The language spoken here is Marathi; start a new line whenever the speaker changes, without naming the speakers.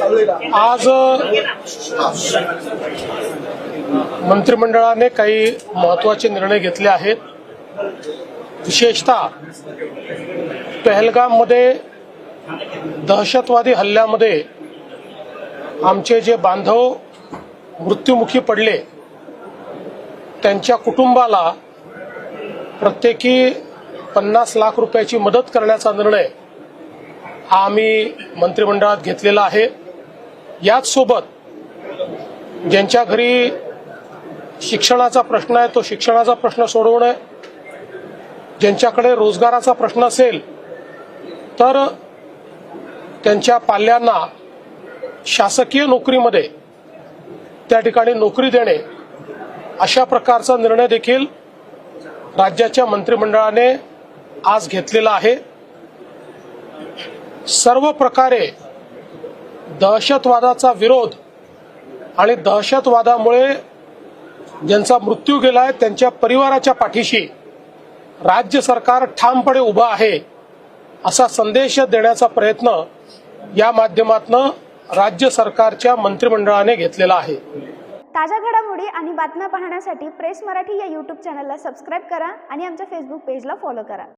आज मंत्रिमंडळाने काही महत्त्वाचे निर्णय घेतले आहेत. विशेषतः पहलगाममध्ये दहशतवादी हल्ल्यामध्ये आमचे जे बांधव मृत्युमुखी पडले त्यांच्या कुटुंबाला प्रत्येकी पन्नास लाख रुपयाची मदत करण्याचा निर्णय हा आम्ही मंत्रिमंडळात घेतलेला आहे. याच सोबत ज्यांच्या घरी शिक्षणाचा प्रश्न आहे तो शिक्षणाचा प्रश्न सोडवणे ज्यांच्याकडे रोजगाराचा प्रश्न असेल तर त्यांच्या पाल्यांना शासकीय नोकरीमध्ये त्या ठिकाणी नोकरी देणे अशा प्रकारचा निर्णय देखील राज्याच्या मंत्रिमंडळाने आज घेतलेला आहे. सर्व प्रकारे दहशतवादाचा विरोध आणि दहशतवादामुळे ज्यांचा मृत्यू गेला आहे त्यांच्या परिवाराच्या पाठीशी राज्य सरकार ठामपणे उभं आहे असा संदेश देण्याचा प्रयत्न या माध्यमातून राज्य सरकारच्या मंत्रिमंडळाने घेतलेला आहे.
ताज्या घडामोडी आणि बातम्या पाहण्यासाठी प्रेस मराठी या यूट्यूब चॅनलला सबस्क्राईब करा आणि आमच्या फेसबुक पेजला फॉलो करा.